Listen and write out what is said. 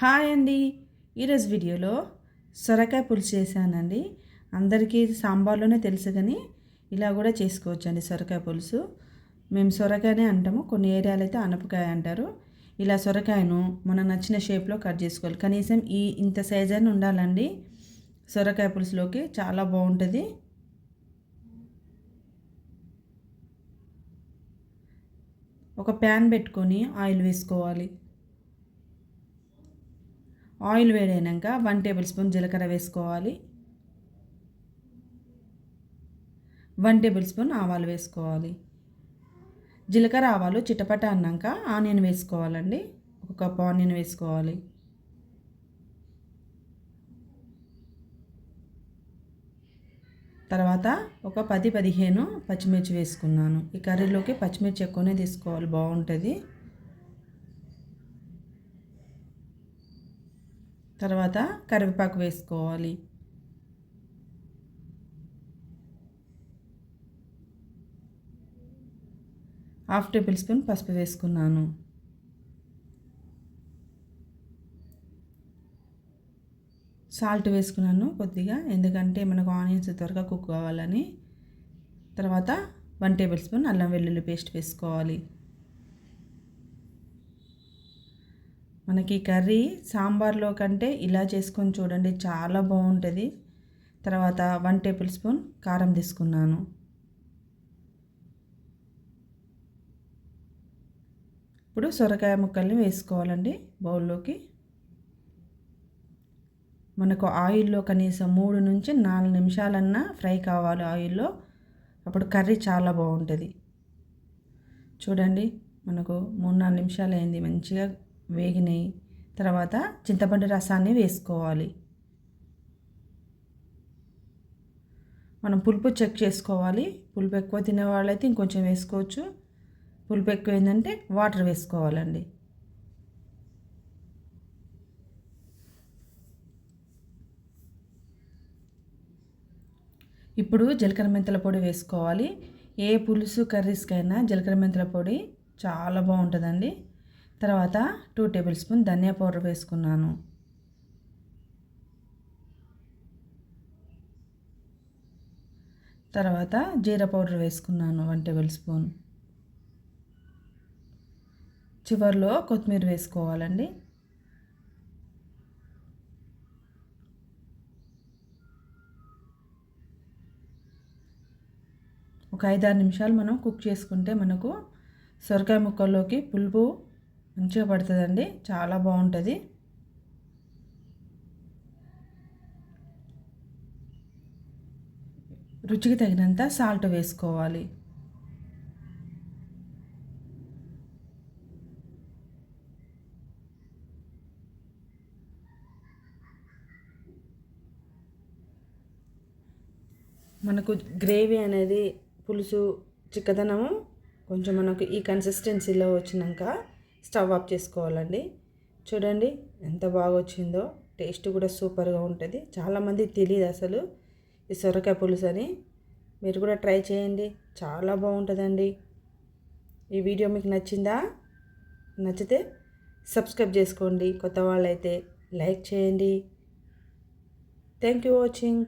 Hi అండి. ఈరోజు వీడియోలో సొరకాయ పులుసు చేశానండి. అందరికీ సాంబార్లోనే తెలుసు కానీ ఇలా కూడా చేసుకోవచ్చు అండి సొరకాయ పులుసు. మేము సొరకాయనే అంటాము కొన్ని ఏరియాలు అయితే అనపకాయ అంటారు. ఇలా సొరకాయను మన నచ్చిన షేప్లో కట్ చేసుకోవాలి. కనీసం ఈ ఇంత సైజ్ అని ఉండాలండి. సొరకాయ పులుసులోకి చాలా బాగుంటుంది. ఒక ప్యాన్ పెట్టుకొని ఆయిల్ వేసుకోవాలి. ఆయిల్ వేడైనాక వన్ టేబుల్ స్పూన్ జీలకర్ర వేసుకోవాలి. వన్ టేబుల్ స్పూన్ ఆవాలు వేసుకోవాలి. జీలకర్ర ఆవాలు చిటపట అన్నాక ఆనియన్ వేసుకోవాలండి. ఒక కప్ ఆనియన్ వేసుకోవాలి. తర్వాత ఒక పది పదిహేను పచ్చిమిర్చి వేసుకున్నాను. ఈ కర్రీలోకి పచ్చిమిర్చి ఎక్కువనే తీసుకోవాలి బాగుంటుంది. తర్వాత కరివేపాకు వేసుకోవాలి. హాఫ్ టేబుల్ స్పూన్ పసుపు వేసుకున్నాను. సాల్ట్ వేసుకున్నాను కొద్దిగా ఎందుకంటే మనకు ఆనియన్స్ త్వరగా కుక్ కావాలని. తర్వాత వన్ టేబుల్ స్పూన్ అల్లం వెల్లుల్లి పేస్ట్ వేసుకోవాలి. మనకి కర్రీ సాంబార్లో కంటే ఇలా చేసుకొని చూడండి చాలా బాగుంటుంది. తర్వాత వన్ టేబుల్ స్పూన్ కారం తీసుకున్నాను. ఇప్పుడు సొరకాయ ముక్కల్ని వేసుకోవాలండి బౌల్లోకి. మనకు ఆయిల్లో కనీసం మూడు నుంచి నాలుగు నిమిషాలన్నా ఫ్రై కావాలి ఆయిల్లో. అప్పుడు కర్రీ చాలా బాగుంటుంది. చూడండి మనకు మూడు నాలుగు నిమిషాలు అయింది మంచిగా వేగినాయి తర్వాత చింతపండు రసాన్ని వేసుకోవాలి. మనం పులుపు చెక్ చేసుకోవాలి. పులుపు ఎక్కువ తినేవాళ్ళైతే ఇంకొంచెం వేసుకోవచ్చు. పులుపు ఎక్కువ ఏంటంటే వాటర్ వేసుకోవాలండి. ఇప్పుడు జీలకర్ర మెంతుల పొడి వేసుకోవాలి. ఏ పులుసు కర్రీస్కైనా జీలకర్ర మెంతుల పొడి చాలా బాగుంటుందండి. తర్వాత టూ టేబుల్ స్పూన్ ధనియా పౌడర్ వేసుకున్నాను. తర్వాత జీరా పౌడర్ వేసుకున్నాను వన్ టేబుల్ స్పూన్ చివరిలో కొత్తిమీర వేసుకోవాలండి. ఒక ఐదారు నిమిషాలు మనం కుక్ చేసుకుంటే మనకు సొరకాయ ముక్కల్లోకి పులుపు మంచిగా పడుతుందండి. చాలా బాగుంటుంది. రుచికి తగినంత సాల్ట్ వేసుకోవాలి. మనకు గ్రేవీ అనేది పులుసు చిక్కదనము కొంచెం మనకు ఈ కన్సిస్టెన్సీలో వచ్చినాక స్టవ్ ఆఫ్ చేసుకోవాలండి. చూడండి ఎంత బాగా వచ్చిందో టేస్ట్ కూడా సూపర్గా ఉంటుంది. చాలామంది తెలియదు అసలు ఈ సొరకాయ పులుసు అని మీరు కూడా ట్రై చేయండి. చాలా బాగుంటుందండి. ఈ వీడియో మీకు నచ్చిందా? నచ్చితే సబ్స్క్రైబ్ చేసుకోండి. కొత్త వాళ్ళైతే లైక్ చేయండి. Thank you watching.